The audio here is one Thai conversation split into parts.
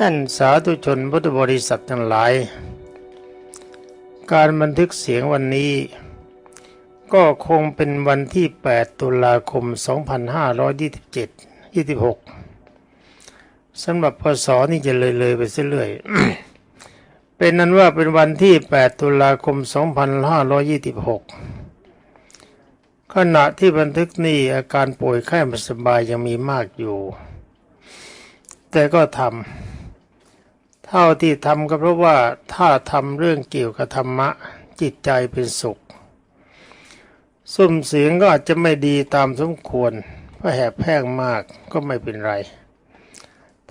ท่านสาธุชนพุทธบริษัททั้งหลาย การบันทึกเสียงวันนี้ ก็คงเป็นวันที่ 8 ตุลาคม 2527 26สำหรับพศนี่จะเลยเลยๆไปเรื่อยๆเป็นนั้นว่าเป็นวันที่ 8 ตุลาคม 2526 ขณะที่บันทึกนี้อาการป่วยไข้ไม่สบายยังมีมากอยู่ แต่ก็ทำ เท่าที่ทำก็เพราะว่าถ้าทำเรื่องเกี่ยวกับธรรมะจิตใจเป็นสุขสุ่มเสียงก็อาจจะไม่ดีตามสมควรเพราะแหบแพร่งมากก็ไม่เป็นไร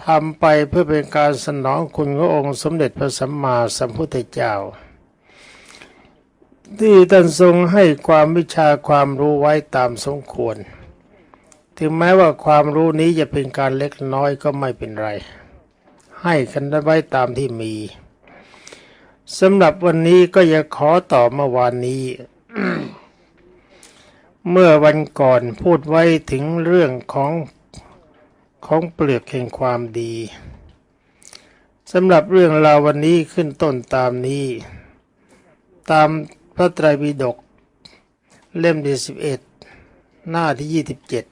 ทำไปเพื่อเป็นการสนองคุณขององค์สมเด็จพระสัมมาสัมพุทธเจ้า ที่ท่านทรงให้ความวิชาความรู้ไว้ตามสมควร ถึงแม้ว่าความรู้นี้จะเป็นการเล็กน้อยก็ไม่เป็นไร ให้กันได้ไว้ตามที่มีสำหรับวันนี้ก็อยากขอต่อเมื่อวานนี้ เมื่อวันก่อนพูดไว้ถึงเรื่องของของเปลือกแห่งความดีสำหรับเรื่องราววันนี้ขึ้นต้นตามนี้ ตามพระไตรปิฎกเล่มที่สิบเอ็ดหน้าที่ยี่สิบเจ็ด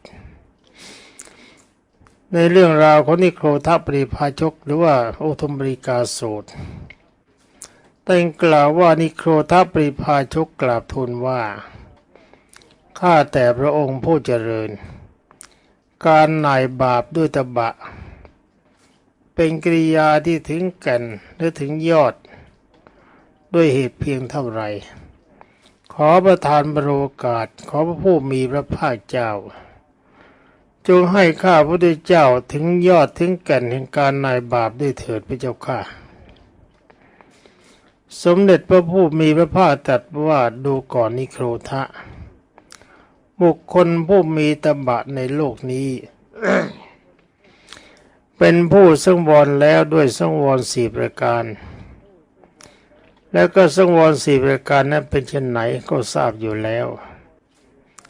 ในเรื่องราวของนิโครทัปริพาชกหรือว่าโอทมบริกาสูตรแต่งกล่าวว่านิโครทัปริพาชกกราบทูลว่า ข้าแต่พระองค์ผู้เจริญ การหน่ายบาปด้วยตบะ เป็นกิริยาที่ถึงแก่นหรือถึงยอด ด้วยเหตุเพียงเท่าไร ขอประทานบรโอกาสขอพระผู้มีพระภาคเจ้า จงให้ข้าพระพุทธเจ้าถึงยอดถึงแก่นแห่งการนายบาปได้เถิดพระเจ้าข้าสมเด็จพระผู้มีพระภาคตรัสว่าดูก่อนนิโครทะ บุคคลผู้มีตบะในโลกนี้ เป็นผู้สังวรแล้วด้วยสังวรสี่ประการ แล้วก็สังวรสี่ประการนั้นเป็นเช่นไหนก็ทราบอยู่แล้ว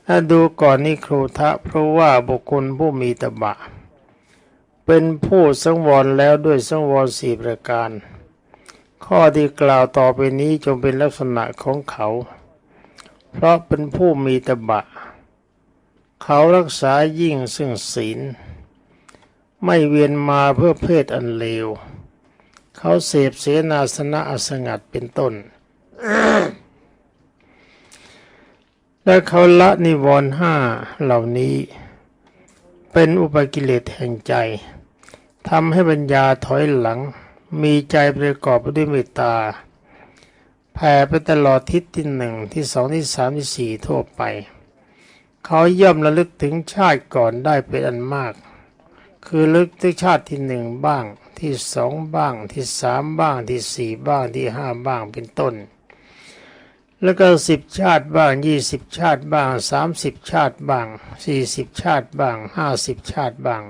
ถ้าดูก่อนนิโครูทะเพราะว่าบุคคลผู้มีตบะ เป็นผู้สังวรแล้วด้วยสังวรสี่ประการ ข้อที่กล่าวต่อไปนี้จงเป็นลักษณะของเขา เพราะเป็นผู้มีตบะ เขารักษายิ่งซึ่งศีล ไม่เวียนมาเพื่อเพศอันเลว เขาเสพเสนาสนะอสงัดเป็นต้น และเขาละนิวรณ์ห้าเหล่านี้ เป็นอุปกิเลสแห่งใจทำให้ปัญญาถอยหลัง มีใจประกอบไปด้วยเมตตาแผ่ไปตลอดทิศที่หนึ่งที่สองที่สามที่สี่ทั่วไป เขาย่อมระลึกถึงชาติก่อนได้เป็นอันมาก คือลึกถึงชาติที่หนึ่งบ้างที่สองบ้างที่สามบ้างที่สี่บ้างที่ห้าบ้างเป็นต้น แล้วก็สิบชาติบ้างยี่สิบชาติบ้างสามสิบชาติบ้างสี่สิบชาติบ้างห้าสิบชาติบ้าง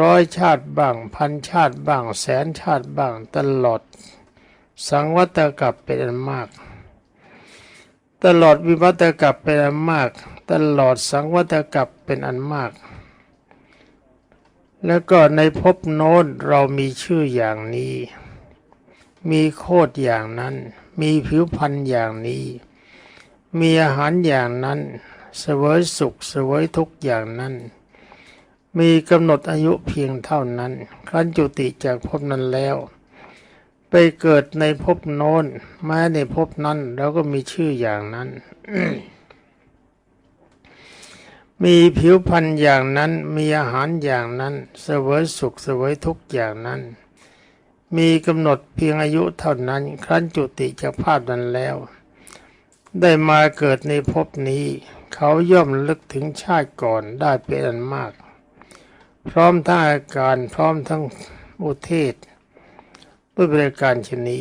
ร้อยชาติบ้างพันชาติบ้างแสนชาติบ้างตลอด สังวัตกับเป็นอันมาก ตลอดวิวัตกับเป็นอันมาก ตลอดสังวัตกับเป็นอันมาก แล้วก็ในภพโน้นเรามีชื่ออย่างนี้ มีโคดอย่างนั้น มีผิวพรรณอย่างนี้ มีอาหารอย่างนั้น เสวยสุขเสวยทุกข์อย่างนั้น มีกำหนดอายุเพียงเท่านั้น ครั้นจุติจากภพนั้นแล้ว ไปเกิดในภพโน้นแม้ในภพนั้นเราก็มีชื่ออย่างนั้นมีผิวพรรณอย่างนั้นมีอาหารอย่างนั้น เสวยสุขเสวยทุกข์อย่างนั้น มีกำหนดเพียงอายุเท่านั้น ครั้นจุติจากภาพนั้นแล้ว ได้มาเกิดในภพนี้ เขาย่อมลึกถึงชาติก่อนได้เป็นอันมาก พร้อมทั้งอาการพร้อมทั้งอุเทศด้วยบริการชนี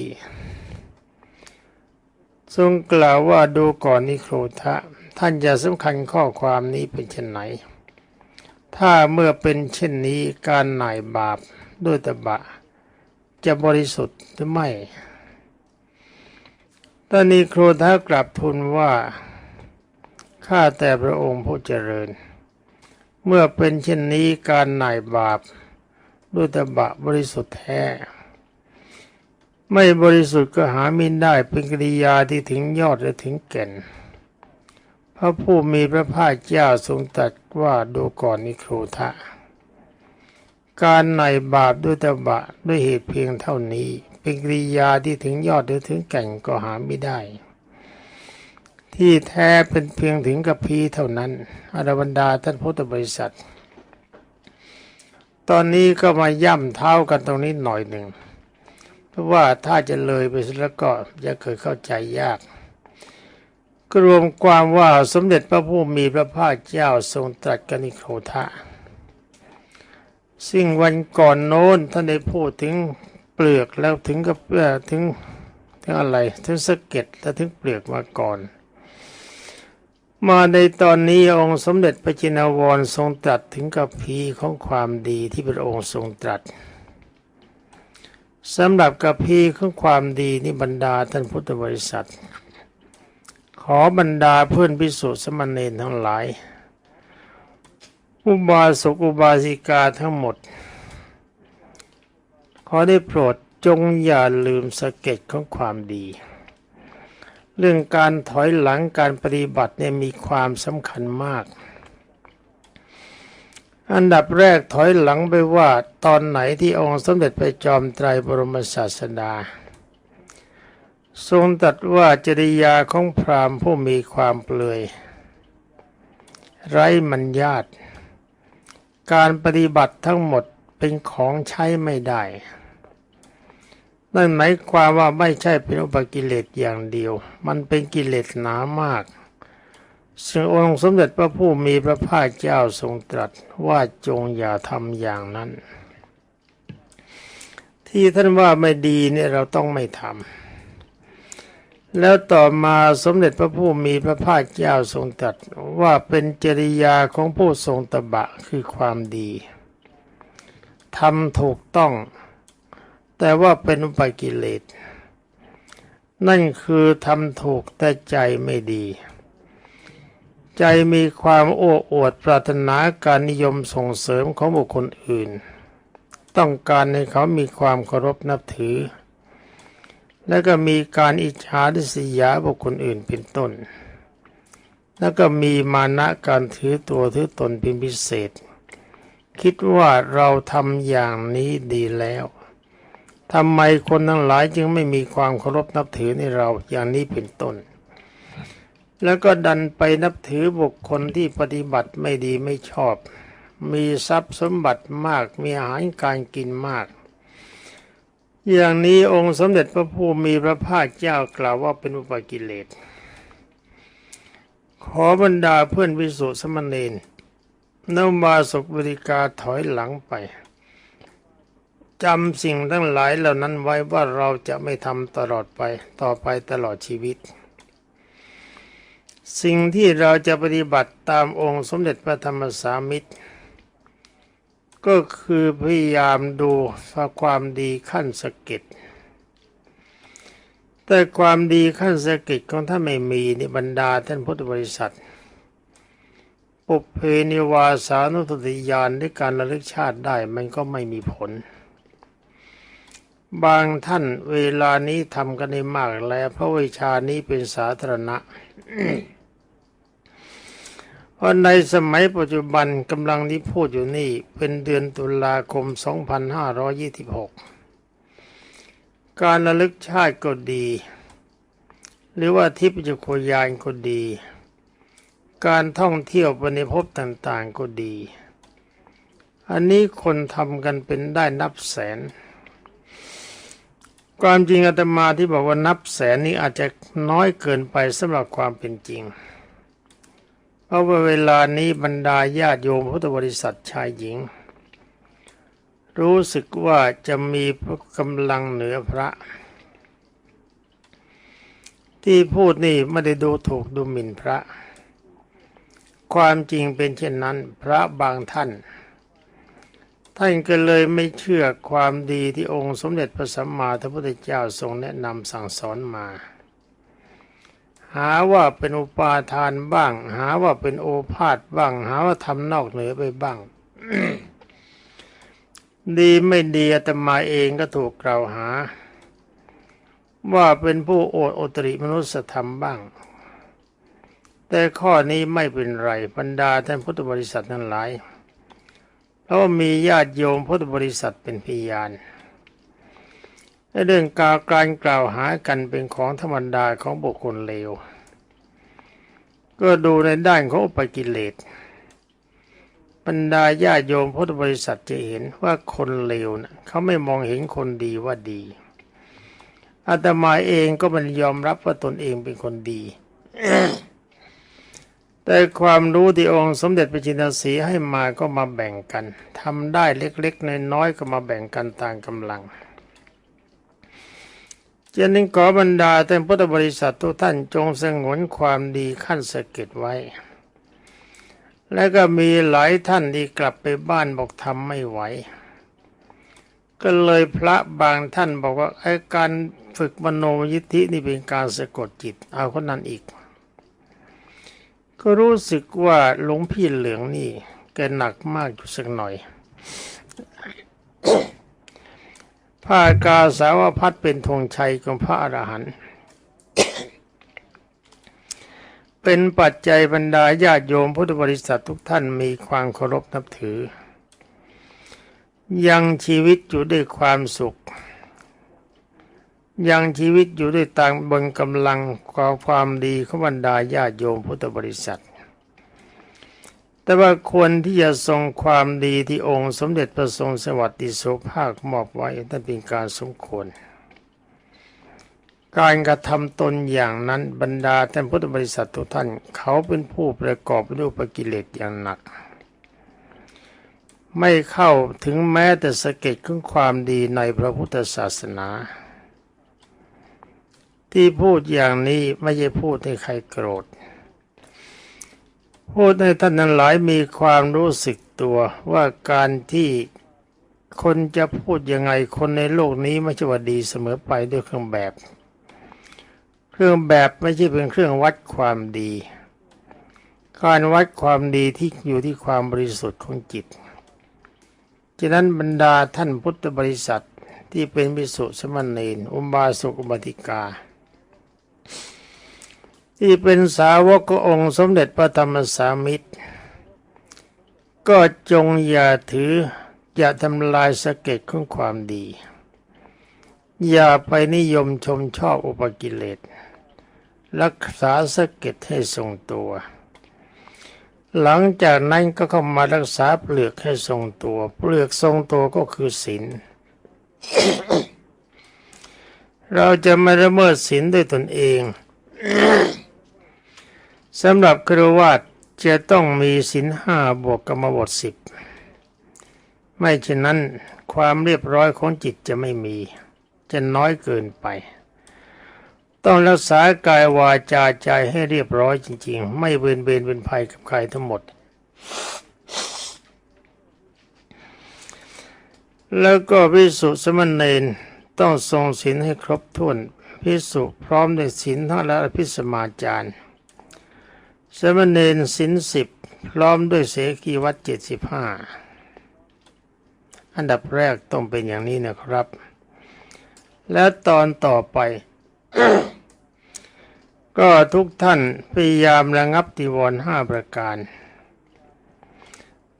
ทรงกล่าวว่าดูก่อนนิโครทะ ท่านจะสำคัญข้อความนี้เป็นเช่นไหน ถ้าเมื่อเป็นเช่นนี้การหน่ายบาปด้วยตบะ จะบริสุทธิ์หรือไม่ตอนนี้โครทากลับทูลว่า ข้าแต่พระองค์ผู้เจริญ เมื่อเป็นเช่นนี้การหน่ายบาปด้วยตบะบริสุทธิ์แท้ ไม่บริสุทธิ์ก็หาไม่ได้เป็นกิริยาที่ถึงยอดและถึงแก่น พระผู้มีพระภาคเจ้าทรงตรัสว่าดูก่อนนิโครธะ การในบาปด้วยตบะด้วยเหตุเพียงเท่านี้ เป็นกิริยาที่ถึงยอดหรือถึงแก่นก็หาไม่ได้ ที่แท้เป็นเพียงถึงกับพีเท่านั้นอรบรรดาท่านพุทธบริษัท ตอนนี้ก็มาย่ำเท้ากันตรงนี้หน่อยหนึ่ง เพราะว่าถ้าจะเลยไปแล้วก็จะเคยเข้าใจยากก็รวมความว่าสมเด็จพระผู้มีพระภาคเจ้าทรงตรัสกันิโคทะ ซึ่งวันก่อนโน้นท่านได้พูดถึงเปลือกแล้วถึงกับเอ่อถึงถึงอะไรถึงสะเก็ดแล้วถึงเปลือกมาก่อน มาในตอนนี้องค์สมเด็จพระจินวรทรงตรัสถึงกับพีของความดีที่พระองค์ทรงตรัสสำหรับกับพีของความดีนี่บรรดาท่านพุทธบริษัท ขอบรรดาเพื่อนพิสุสมณเณรทั้งหลาย อุบาสกอุบาสิกาทั้งหมด ขอได้โปรดจงอย่าลืมสะเก็ดของความดี เรื่องการถอยหลังการปฏิบัติเนี่ยมีความสำคัญมาก อันดับแรกถอยหลังไปว่าตอนไหนที่องค์สมเด็จพระจอมไตรบรมศาสดา ทรงตรัสว่าจริยาของพราหมณ์ผู้มีความเปลือย ไร้มัญญาต การปฏิบัติทั้งหมดเป็นของใช้ไม่ได้ นั่นหมายความว่าไม่ใช่เป็นอุปกิเลสอย่างเดียว มันเป็นกิเลสหนามากซึ่งองค์สมเด็จพระผู้มีพระภาคเจ้าทรงตรัสว่าจงอย่าทำอย่างนั้น ที่ท่านว่าไม่ดีเนี่ยเราต้องไม่ทำ แล้วต่อมาสมเด็จพระผู้มีพระภาคเจ้าทรงตรัสว่าเป็นจริยาของผู้ทรงตบะคือความดีทำถูกต้อง แต่ว่าเป็นอุปกิเลส นั่นคือทำถูกแต่ใจไม่ดี ใจมีความโอ้อวดปรารถนาการนิยมส่งเสริมของบุคคลอื่น ต้องการให้เขามีความเคารพนับถือ แล้วก็มีการอิจฉาริษยาบุคคลอื่นเป็นต้น แล้วก็มีมานะการถือตัวถือตนเป็นพิเศษ คิดว่าเราทำอย่างนี้ดีแล้วทำไมคนทั้งหลายจึงไม่มีความเคารพนับถือในเราอย่างนี้เป็นต้น แล้วก็ดันไปนับถือบุคคลที่ปฏิบัติไม่ดีไม่ชอบ มีทรัพย์สมบัติมาก มีอาหารการกินมาก อย่างนี้องค์สมเด็จพระผู้มีพระภาคเจ้ากล่าวว่าเป็นอุปกิเลส ขอบรรดาเพื่อนวิสุทธิสมณเณรนมาสกบริกาถอยหลังไปจำสิ่งทั้งหลายเหล่านั้นไว้ว่าเราจะไม่ทำตลอดไปต่อไปตลอดชีวิต สิ่งที่เราจะปฏิบัติตามองค์สมเด็จพระธรรมสามิตร ก็คือพยายามดูความดีขั้นสะก็ดแต่ความดีขั้นสะก็ดของท่านไม่มีในบรรดาท่านพุทธบริษัท ปุเพนิวาสานุสติญาณในการระลึกชาติได้มันก็ไม่มีผล บางท่านเวลานี้ทำกันได้มากแล้ว เพราะวิชานี้เป็นสาธารณะ ราะในสมัยปัจจุบันกำลังที่พูดอยู่นี่เป็นเดือนตุลาคม 2526 การระลึกชาติก็ดี หรือว่าทิพยโคยานก็ดี การท่องเที่ยวไปในภพต่างๆก็ดี อันนี้คนทำกันเป็นได้นับแสน ความจริงอาตมาที่บอกว่านับแสนนี้อาจจะน้อยเกินไปสำหรับความเป็นจริง เพราะว่าเวลานี้บรรดาญาติโยมพุทธบริษัทชายหญิง รู้สึกว่าจะมีกำลังเหนือพระ ที่พูดนี่ไม่ได้ดูถูกดูหมิ่นพระ ความจริงเป็นเช่นนั้นพระบางท่าน ท่านก็เลยไม่เชื่อความดีที่องค์สมเด็จพระสัมมาสัมพุทธเจ้าทรงแนะนำสั่งสอนมา หาว่าเป็นอุปาทานบ้าง หาว่าเป็นโอภาษบ้าง หาว่าทำนอกเหนือไปบ้าง ดีไม่ดีอาตมาเองก็ถูกกล่าวหา ว่าเป็นผู้โอดโอตริมนุสธรรมบ้าง แต่ข้อนี้ไม่เป็นไรบรรดาท่านพุทธบริษัททั้งหลายเพราะว่ามีญาติโยมพุทธบริษัทเป็นพยานใน เรื่องการการกล่าวหากันเป็นของธรรมดาของบุคคลเลว ก็ดูในด้านของอุปกิเลสบรรดาญาโยมพุทธบริษัทจะเห็นว่าคนเลวนะเขาไม่มองเห็นคนดีว่าดีอาตมาเองก็มันยอมรับว่าตนเองเป็นคนดี แต่ความรู้ที่องค์สมเด็จพระจินสีให้มาก็มาแบ่งกันทำได้เล็กๆน้อยๆก็มาแบ่งกันตามกำลัง เจนนี้ขอบรรดาท่านพุทธบริษัททุกท่านจงสงวนความดีขั้นสะเก็ดไว้ และก็มีหลายท่านที่กลับไปบ้านบอกทำไม่ไหว ก็เลยพระบางท่านบอกว่าไอ้การฝึกมโนยิทธินี่เป็นการสะกดจิต เอาคนนั้นอีก ก็รู้สึกว่าหลวงพี่เหลืองนี่แกหนักมากอยู่สักหน่อย ผ้ากาสาวพัดเป็นธงชัยของพระอรหันต์เป็นปัจจัยบรรดาญาติโยมพุทธบริษัททุกท่านมีความเคารพนับถือ ยังชีวิตอยู่ด้วยความสุข ยังชีวิตอยู่ด้วยตามบนกำลังความความดีของบรรดาญาติโยมพุทธบริษัท แต่ว่าควรที่จะทรงความดีที่องค์สมเด็จพระทรงสวัสดิโสภาคมอบไว้นั่นเป็นการสมควร การกระทำตนอย่างนั้นบรรดาท่านพุทธบริษัททุกท่าน เขาเป็นผู้ประกอบด้วยปกิเลสอย่างหนัก ไม่เข้าถึงแม้แต่สะเก็ดของความดีในพระพุทธศาสนา ที่พูดอย่างนี้ไม่ใช่พูดให้ใครโกรธ พูดให้ท่านนั้นหลายมีความรู้สึกตัวว่าการที่คนจะพูดยังไงคนในโลกนี้ไม่ใช่ว่าดีเสมอไปด้วยเครื่องแบบ เครื่องแบบไม่ใช่เป็นเครื่องวัดความดี การวัดความดีที่อยู่ที่ความบริสุทธิ์ของจิตฉะนั้นบรรดาท่านพุทธบริษัทที่เป็นวิสุสมณเณรอุบาสกอุบาติกา ที่เป็นสาวกขององค์สมเด็จพระธรรมสามิตร ก็จงอย่าถืออย่าทำลายสะเก็ดของความดี อย่าไปนิยมชมชอบอุปกิเลส รักษาสะเก็ดให้ทรงตัว หลังจากนั้นก็เข้ามารักษาเปลือกให้ทรงตัว เปลือกทรงตัวก็คือศีลเราจะไม่ละเมิดศีลด้วยตนเอง สำหรับครวาสจะต้องมีศีลห้าบวกกรรมบทสิบไม่เช่นนั้นความเรียบร้อยของจิตจะไม่มี จะน้อยเกินไป ต้องรักษากายวาจาใจให้เรียบร้อยจริง ๆ ไม่เบนเบนเป็นภัยกับใครทั้งหมด แล้วก็พิสุสมณเณรต้องทรงศีลให้ครบถ้วนพิสุพร้อมด้วยศีลทั้งและอภิสมาจารย์ สมณเณรศีลสิบพร้อมด้วยเสกีวัดเจ็ดสิบห้าอันดับแรกต้องเป็นอย่างนี้นะครับ และตอนต่อไป ก็ทุกท่านพยายามระงับนิวรณ์ห้าประการ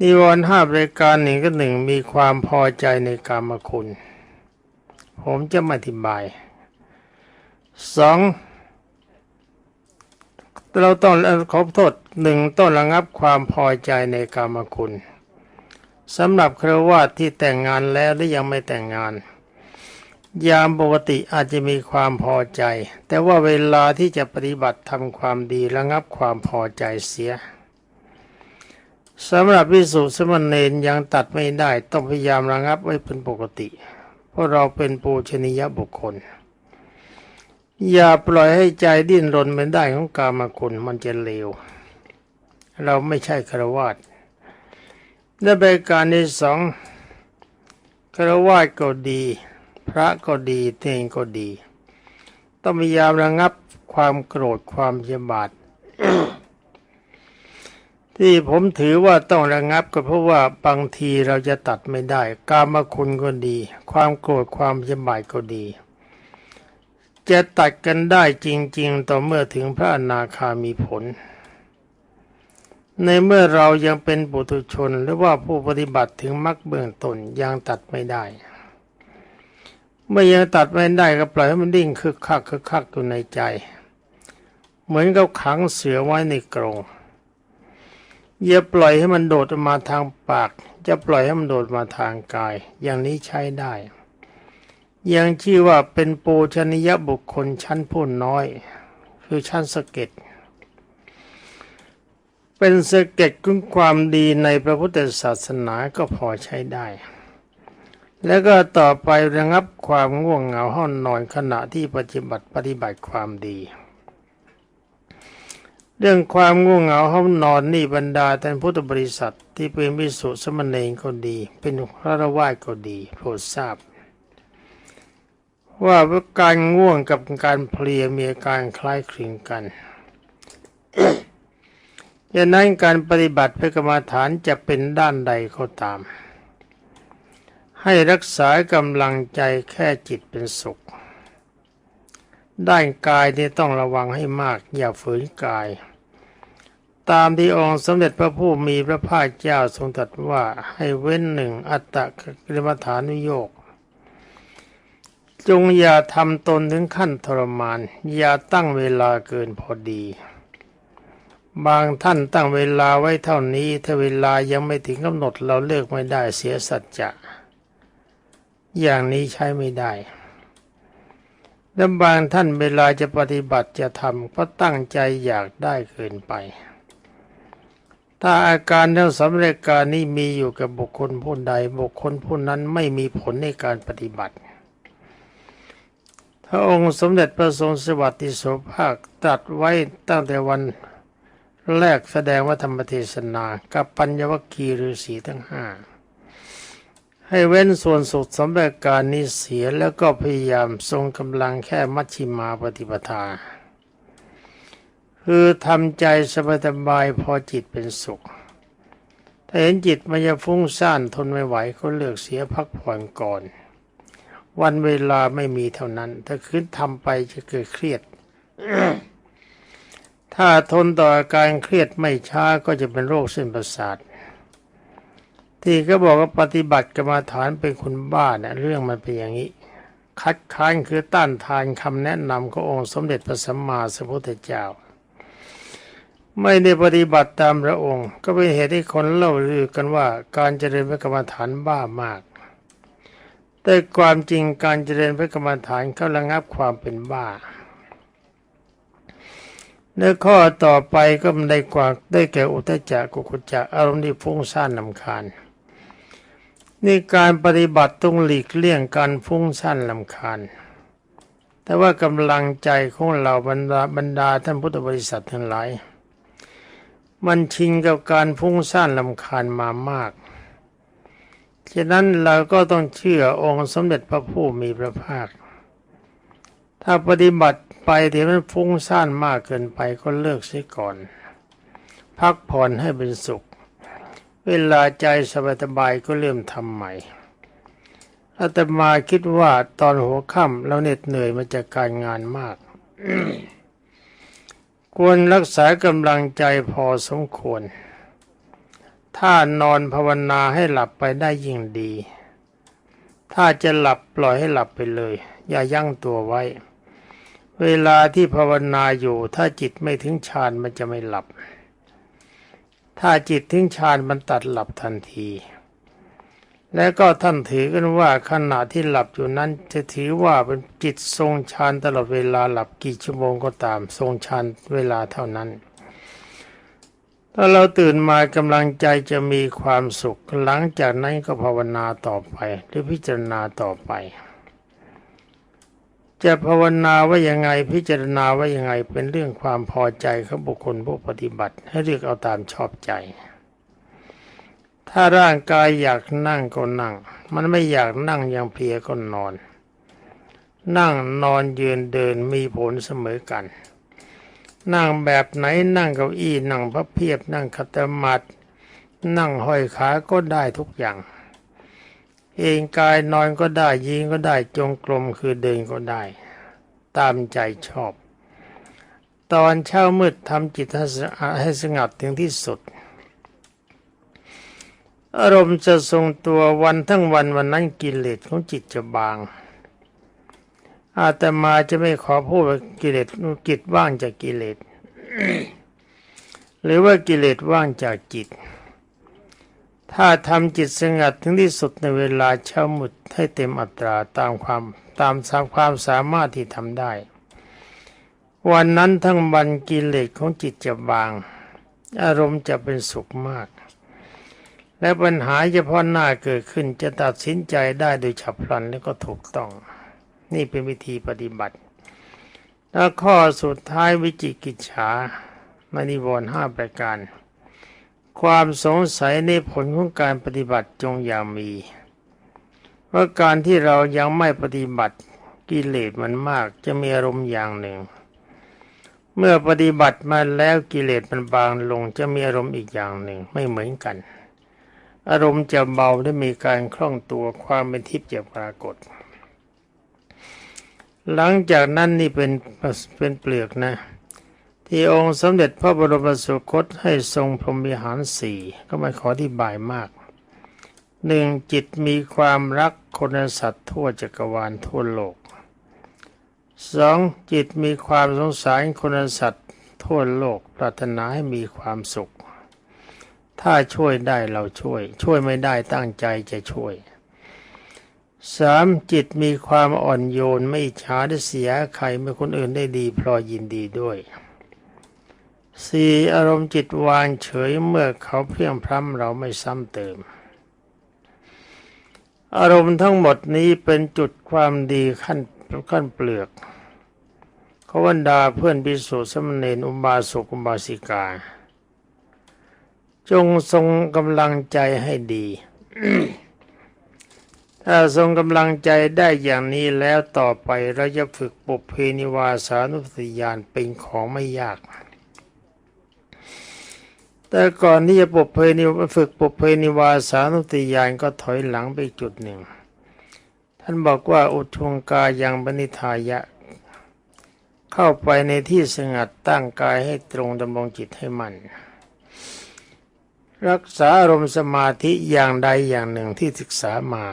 นิวรณ์ห้าประการหนึ่งก็หนึ่งมีความพอใจในกามคุณ ผมจะมาอธิบายสอง เราต้องขอโทษหนึ่งต้องระงับความพอใจในกามคุณสำหรับครวาสที่แต่งงานแล้วหรือยังไม่แต่งงาน ยามปกติอาจจะมีความพอใจ แต่ว่าเวลาที่จะปฏิบัติทำความดีระงับความพอใจเสียสำหรับวิสุสมณเณรยังตัดไม่ได้ต้องพยายามระงับไว้เป็นปกติ เพราะเราเป็นปูชนียบุคคล อย่าปล่อยให้ใจดิ้นรนเป็นได้ของกามคุณมันจะเลว เราไม่ใช่ครวาสและบการที่สองครวาสก็ดี พระก็ดีเทงก็ดี ต้องพยายามระงับความโกรธความเยบาทที่ผมถือว่าต้องระงับก็เพราะว่าบางทีเราจะตัดไม่ได้ กามคุณก็ดี ความโกรธความยำบายก็ดี จะตัดกันได้จริง ๆ ต่อเมื่อถึงพระอนาคามีผล ในเมื่อเรายังเป็นปุถุชนหรือว่าผู้ปฏิบัติถึงมรรคเบื้องต้นยังตัดไม่ได้ เมื่อยังตัดไม่ได้ก็ปล่อยให้มันดิ้งคึกคักคึกคักอยู่ในใจ เหมือนกับขังเสือไว้ในกรงอย่าปล่อยให้มันโดดมาทางปาก จะปล่อยให้มันโดดมาทางกาย อย่างนี้ใช้ได้ ยังชื่อว่าเป็นปูชนียบุคคลชั้นผู้น้อย คือชั้นสะเก็ดเป็นสะเก็ดคุณความดีในพระพุทธศาสนาก็พอใช้ได้ แล้วก็ต่อไประงับความง่วงเหงาห้อนนอนขณะที่ปฏิบัติปฏิบัติความดี เรื่องความง่วงเหงาห้องนอนนี่บรรดาท่านพุทธบริษัทที่เป็นวิสุสมณเณรก็ดี เป็นพระวาก็ดีโปรดทราบ ว่าการง่วงกับการเพลียมีอาการคล้ายคลึงกันดังนั้นการปฏิบัติเพื่อกรรมฐานจะเป็นด้านใดก็ตาม ให้รักษากำลังใจแค่จิตเป็นสุข ด้านกายนี่ต้องระวังให้มาก อย่าฝืนกาย ตามที่องค์สมเด็จพระผู้มีพระภาคเจ้าทรงตรัสว่าให้เว้นหนึ่งอัตตะกรรมฐานุโยก จงอย่าทำตนถึงขั้นทรมาน อย่าตั้งเวลาเกินพอดี บางท่านตั้งเวลาไว้เท่านี้ ถ้าเวลายังไม่ถึงกำหนดเราเลิกไม่ได้เสียสัจจะ อย่างนี้ใช้ไม่ได้และบางท่านเวลาจะปฏิบัติจะทำก็ตั้งใจอยากได้เกินไป ถ้าอาการทั้งสำเร็จการนี้มีอยู่กับบุคคลผู้ใด บุคคลผู้นั้นไม่มีผลในการปฏิบัติ ระองค์สมเด็จพระทรงสวัสดิโสภาคตรัสไว้ตั้งแต่วันแรกแสดงว่าธรรมเทศนากับปัญญวคีฤาษีทั้งห้าให้เว้นส่วนสุดสำหรับการนี้เสียแล้วก็พยายามทรงกำลังแค่มัชชิมาปฏิปทา คือทำใจสบายๆพอจิตเป็นสุข ถ้าเห็นจิตมันจะฟุ้งซ่านทนไม่ไหวก็เลือกเสียพักผ่อนก่อน วันเวลาไม่มีเท่านั้น ถ้าคืนทำไปจะเกิดเครียด ถ้าทนต่ออาการเครียดไม่ช้าก็จะเป็นโรคเส้นประสาท ที่ก็บอกว่าปฏิบัติกรรมาฐานเป็นคนบ้าเนี่ยเรื่องมันเป็นอย่างนี้ คัดค้านคือต้านทานคำแนะนำขององค์สมเด็จพระสัมมาสัมพุทธเจ้า ไม่ได้ปฏิบัติตามพระองค์ ก็เป็นเหตุให้คนเล่าลือกันว่าการเจริญพระกรรมฐานบ้ามาก แต่ความจริงการเจริญพระกรรมฐานเขาระงับความเป็นบ้าในข้อต่อไปก็ได้กว่าได้แก่อุทจจะกุกุจจะอารมณ์ที่ฟุ้งซ่านนำคาญนี่การปฏิบัติต้องหลีกเลี่ยงการฟุ้งซ่านลำคาญ แต่ว่ากำลังใจของเราบรรดาบรรดาท่านพุทธบริษัททั้งหลาย มันชินกับการฟุ้งซ่านลำคาญมามาก ฉะนั้นเราก็ต้องเชื่อองค์สมเด็จพระผู้มีพระภาค ถ้าปฏิบัติไปที่มันฟุ้งซ่านมากเกินไปก็เลิกเสียก่อน พักผ่อนให้เป็นสุข เวลาใจสบายๆก็เริ่มทำใหม่อาตมาคิดว่าตอนหัวค่ำเราเหน็ดเหนื่อยมาจากการงานมาก ควรรักษากำลังใจพอสมควร ถ้านอนภาวนาให้หลับไปได้ยิ่งดี ถ้าจะหลับปล่อยให้หลับไปเลย อย่ายั่งตัวไว้ เวลาที่ภาวนาอยู่ ถ้าจิตไม่ถึงฌานมันจะไม่หลับ ถ้าจิตถึงฌานมันตัดหลับทันที และก็ท่านถือกันว่าขณะที่หลับอยู่นั้นจะถือว่าเป็นจิตทรงฌานตลอดเวลาหลับกี่ชั่วโมงก็ตามทรงฌานเวลาเท่านั้น ถ้าเราตื่นมากำลังใจจะมีความสุข หลังจากนั้นก็ภาวนาต่อไป หรือพิจารณาต่อไป จะภาวนาว่ายังไงพิจารณาว่ายังไงเป็นเรื่องความพอใจของบุคคลผู้ปฏิบัติ ให้เรียกเอาตามชอบใจ ถ้าร่างกายอยากนั่งก็นั่ง มันไม่อยากนั่งยังเพียก็นอน นั่งนอนยืนเดินมีผลเสมอกัน นั่งแบบไหนนั่งเก้าอี้นั่งพระเพียบนั่งขัดสมาธินั่งห้อยขาก็ได้ทุกอย่าง เองกายนอนก็ได้ยิงก็ได้จงกรมคือเดินก็ได้ ตามใจชอบ ตอนเช้ามืดทำจิตให้สงัดถึงที่สุด อารมณ์จะทรงตัววันทั้งวันวันนั้นกิเลสของจิตจะบาง อาตมาจะไม่ขอพูดกิเลสจิตว่างจากกิเลสหรือว่ากิเลสว่างจากจิต ถ้าทำจิตสงัดถึงที่สุดในเวลาเช้ามุดให้เต็มอัตราตามความตามสามความสามารถที่ทำได้ วันนั้นทั้งวันกิเลสของจิตจะบาง อารมณ์จะเป็นสุขมาก และปัญหาเฉพาะหน้าเกิดขึ้นจะตัดสินใจได้โดยฉับพลันและก็ถูกต้อง นี่เป็นวิธีปฏิบัติ แล้วข้อสุดท้ายวิจิกิจฉามานิวรห้าประการ ความสงสัยในผลของการปฏิบัติจงอย่ามีว่าการที่เรายังไม่ปฏิบัติกิเลสมันมากจะมีอารมณ์อย่างหนึ่ง เมื่อปฏิบัติมาแล้วกิเลสมันบางลงจะมีอารมณ์อีกอย่างหนึ่งไม่เหมือนกัน อารมณ์จะเบาและมีการคล่องตัวความเป็นทิพย์จะปรากฏ หลังจากนั้นนี่เป็นเป็นเปลือกนะ ที่องค์สมเด็จพระบรมสุคตให้ทรงพรหมวิหารสี่ก็ไม่ขอที่บายมากหนึ่งจิตมีความรักคนสัตว์ทั่วจักรวาลทั่วโลกสองจิตมีความสงสารคนสัตว์ทั่วโลกปรารถนาให้มีความสุข ถ้าช่วยได้เราช่วย ช่วยไม่ได้ตั้งใจจะช่วย สามจิตมีความอ่อนโยนไม่อิจฉาได้เสียใครเมื่อคนอื่นได้ดีพลอยยินดีด้วยสี่อารมณ์จิตวางเฉยเมื่อเขาเพียงพร้ำเราไม่ซ้ำเติม อารมณ์ทั้งหมดนี้เป็นจุดความดีขั้นขั้นเปลือกขวันดาเพื่อนบิสุสมณเณรอุบาสกอุบาสิกา จงทรงกำลังใจให้ดี ถ้าทรงกำลังใจได้อย่างนี้แล้วต่อไปเราจะฝึกปุเพนิวาสานุสติญาณเป็นของไม่ยาก แต่ก่อนที่จะปุเพนิฝึกปุเพนิวาสานุสติญาณก็ถอยหลังไปจุดหนึ่ง ท่านบอกว่าอุทงกายังบนิทายะ เข้าไปในที่สงัดตั้งกายให้ตรงดำรงจิตให้มันรักษาอารมณ์สมาธิอย่างใดอย่างหนึ่งที่ศึกษามา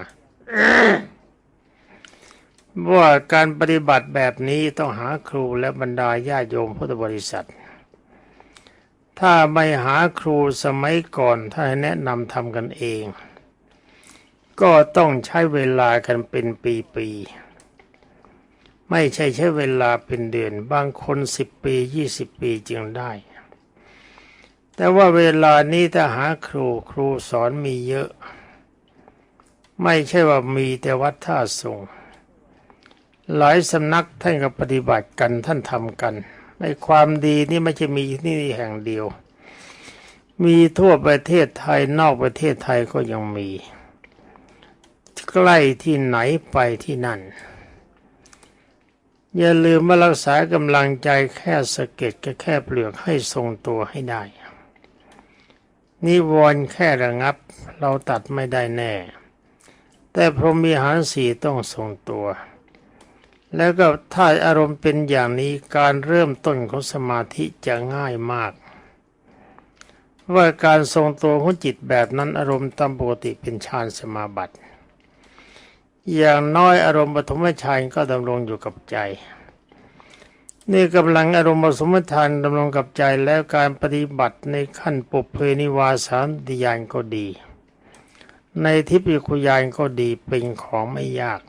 ว่าการปฏิบัติแบบนี้ต้องหาครูและบรรดาญาโยมพุทธบริษัท ถ้าไม่หาครูสมัยก่อนถ้าให้แนะนำทำกันเอง ก็ต้องใช้เวลากันเป็นปีๆ ไม่ใช่ใช้เวลาเป็นเดือน บางคนสิบปียี่สิบปีจึงได้ แต่ว่าเวลานี้ถ้าหาครูครูสอนมีเยอะ ไม่ใช่ว่ามีแต่วัดท่าทรงหลายสำนักท่านก็ปฏิบัติกันท่านทำกันในความดีนี่ไม่ใช่มีที่นี่แห่งเดียว มีทั่วประเทศไทยนอกประเทศไทยก็ยังมี ใกล้ที่ไหนไปที่นั่น อย่าลืมมารักษากำลังใจแค่สะเก็ดก็แค่เปลือกให้ทรงตัวให้ได้ นิวรณ์แค่ระงับ เราตัดไม่ได้แน่ แต่พรหมีหารสีต้องทรงตัว แล้วก็ถ้าอารมณ์เป็นอย่างนี้การเริ่มต้นของสมาธิจะง่ายมาก ว่าการทรงตัวของจิตแบบนั้นอารมณ์ตามปกติเป็นฌานสมาบัติ อย่างน้อยอารมณ์ปฐมฌานก็ดำรงอยู่กับใจนี่กำลังอารมณ์สมทานดำรงกับใจแล้วการปฏิบัติในขั้นปุเพนิวาสานติยานก็ดี ในทิพยคุยานก็ดีเป็นของไม่ยาก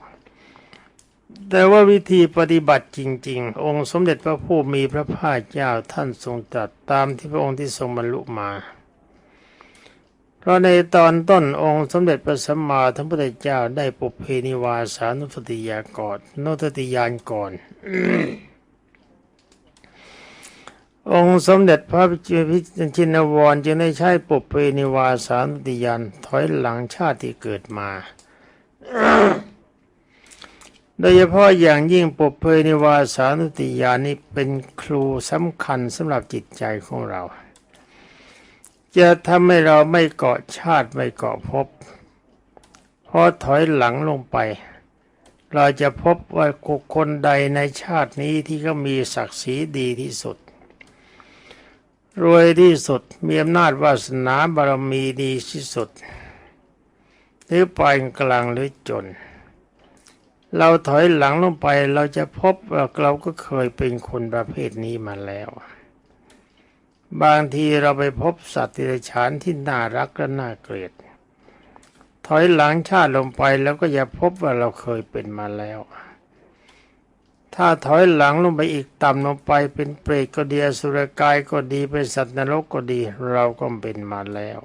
แต่ว่าวิธีปฏิบัติจริง ๆ องค์สมเด็จพระผู้มีพระภาคเจ้าท่านทรงตรัสตามที่พระองค์ที่ทรงบรรลุมา เพราะในตอนต้นองค์สมเด็จพระสัมมาสัมพุทธเจ้าได้ปุเพนิวาสานุสติยากรนุสติยานก่อน องค์สมเด็จพระพิชินวรจึงได้ใช้ปุเพนิวาสานุติยานถอยหลังชาติที่เกิดมา โดยเฉพาะอย่างยิ่งปุเพนิวาสานุติยานี้เป็นครูสำคัญสำหรับจิตใจของเรา จะทำให้เราไม่เกาะชาติไม่เกาะภพพอถอยหลังลงไปเราจะพบว่าคนใดในชาตินี้ที่ก็มีศักดิ์ศรีดีที่สุด รวยที่สุดมีอำนาจวาสนาบารมีดีที่สุด หรือปานกลางหรือจน เราถอยหลังลงไปเราจะพบว่าเราก็เคยเป็นคนประเภทนี้มาแล้ว บางทีเราไปพบสัตว์ที่ไรฉานที่น่ารักและน่าเกลียด ถอยหลังชาติลงไปแล้วก็จะพบว่าเราเคยเป็นมาแล้ว ถ้าถอยหลังลงไปอีกต่ำลงไปเป็นเปรตก็ดีอสุรกายก็ดีเป็นสัตว์นรกก็ดี เราก็เป็นมาแล้ว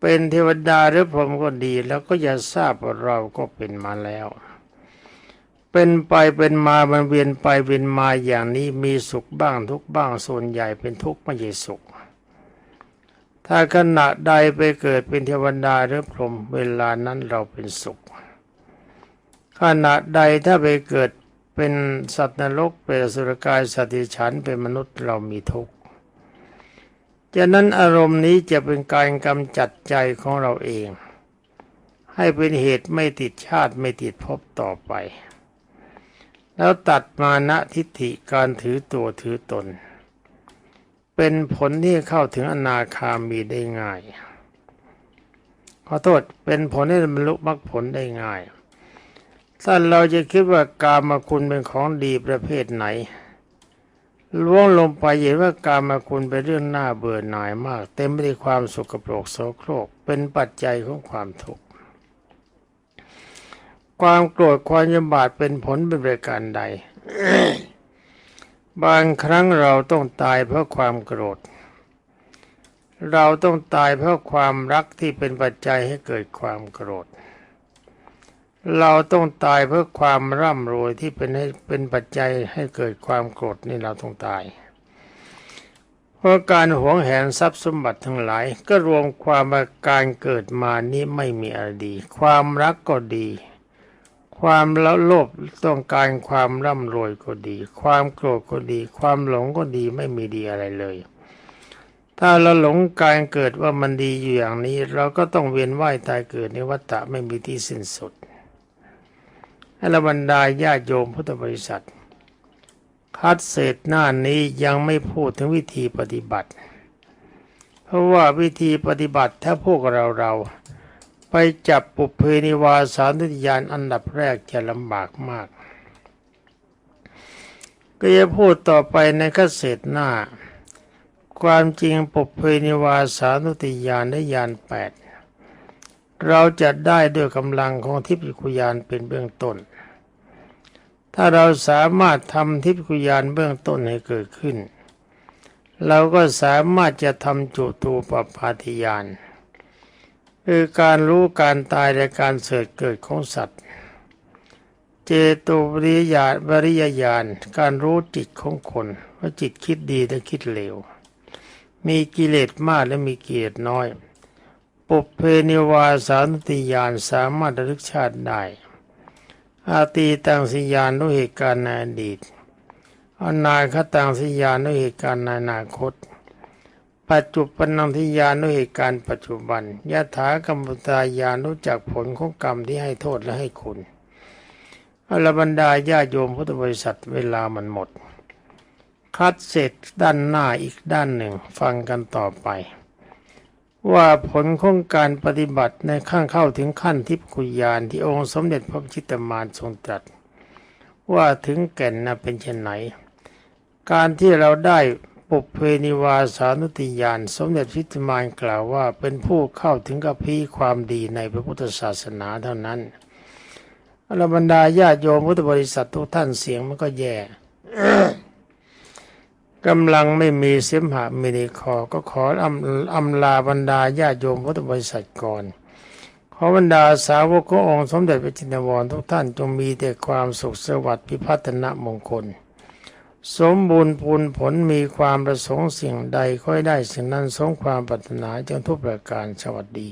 เป็นเทวดาหรือพรหมก็ดี แล้วก็อย่าทราบว่าเราก็เป็นมาแล้ว เป็นไปเป็นมามันเวียนไปเวียนมาอย่างนี้มีสุขบ้างทุกข์บ้างส่วนใหญ่เป็นทุกข์ไม่ใช่สุข ถ้าขณะใดไปเกิดเป็นเทวดาหรือพรหมเวลานั้นเราเป็นสุขขณะใดถ้าไปเกิด เป็นสัตว์นรกเป็นสุรกายสัตว์ดิฉันเป็นมนุษย์เรามีทุกข์จากนั้นอารมณ์นี้จะเป็นการกำจัดใจของเราเอง ให้เป็นเหตุไม่ติดชาติไม่ติดภพต่อไป แล้วตัดมานะทิฏฐิการถือตัวถือตน เป็นผลที่เข้าถึงอนาคามีได้ง่าย ขอโทษเป็นผลให้บรรลุมรรคผลได้ง่าย ถ้าเราจะคิดว่ากามาคุณเป็นของดีประเภทไหนล่วงลงไปเห็นว่ากามาคุณเป็นเรื่องน่าเบื่อหน่ายมาก เต็มไปด้วยความสุขโปรกโสโครก เป็นปัจจัยของความทุกข์ความโกรธความยำบาดเป็นผลเป็นประการใด บางครั้งเราต้องตายเพราะความโกรธ เราต้องตายเพราะความรักที่เป็นปัจจัยให้เกิดความโกรธ เราต้องตายเพื่อความร่ำรวยที่เป็นให้เป็นปัจจัยให้เกิดความโกรธนี่เราต้องตาย เพราะการหวงแหนทรัพย์สมบัติทั้งหลาย ก็รวมความว่าการเกิดมานี้ไม่มีอะไรดี ความรักก็ดี ความละโลภต้องการความร่ำรวยก็ดี ความโกรธก็ดี ความหลงก็ดีไม่มีดีอะไรเลย ถ้าเราหลงการเกิดว่ามันดีอยู่อย่างนี้ เราก็ต้องเวียนว่ายตายเกิดในวัฏฏะไม่มีที่สิ้นสุด ให้ระบรรดาญาโยมพุทธบริษัท คัดเศษหน้านี้ยังไม่พูดถึงวิธีปฏิบัติ เพราะว่าวิธีปฏิบัติถ้าพวกเราเราไปจับปุเพนิวาสานุติยานอันดับแรกจะลำบากมาก ก็จะพูดต่อไปในคัดเศษหน้า ความจริงปุเพนิวาสานุติยานได้ยานแปด เราจะได้ด้วยกำลังของทิพยคุยานเป็นเบื้องต้น ถ้าเราสามารถทำทิพยคุยานเบื้องต้นให้เกิดขึ้น เราก็สามารถจะทำจุตูปปาทิยานคือการรู้การตายและการเสดเกิดของสัตว์ เจโตปริยาบริยญาณการรู้จิตของคนว่าจิตคิดดีและคิดเลว มีกิเลสมากและมีกิเลสน้อย ปุเพนิวาสานติยานสามารถระลึกชาติได้ อาตีตังสิยานด้วยเหตุการณ์ในอดีต อนาคตังสิยานด้วยเหตุการณ์ในอนาคต ปัจจุบันนังทิยานด้วยเหตุการณ์ปัจจุบันยะถากรรมตายานรู้จักผลของกรรมที่ให้โทษและให้คุณอรบรรดาญาโยมพุทธบริษัทเวลามันหมด คัดเสร็จด้านหน้าอีกด้านหนึ่ง ฟังกันต่อไป ว่าผลของการปฏิบัติในข้างเข้าถึงขั้นทิพคุยานที่องค์สมเด็จพระจิตมารทรงตรัสว่าถึงแก่นนะเป็นเช่นไหน การที่เราได้ปุเพนิวาสานุติยานสมเด็จพิตมานกล่าวว่าเป็นผู้เข้าถึงกับพีความดีในพระพุทธศาสนาเท่านั้นอรบรรดาญาโยมพุทธบริษัททุกท่านเสียงมันก็แย่ กำลังไม่มีเสมหะมีในคอก็ขออำอำลาบรรดาญาโยมพุทธบริษัทก่อนขอบรรดาสาวกขององค์สมเด็จพระจินวรทุกท่านจงมีแต่ความสุขสวัสดิ์พิพัฒนมงคล สมบูรณ์พูนผลมีความประสงค์สิ่งใดค่อยได้สิ่งนั้นสมความปรารถนาจงทุกประการสวัสดี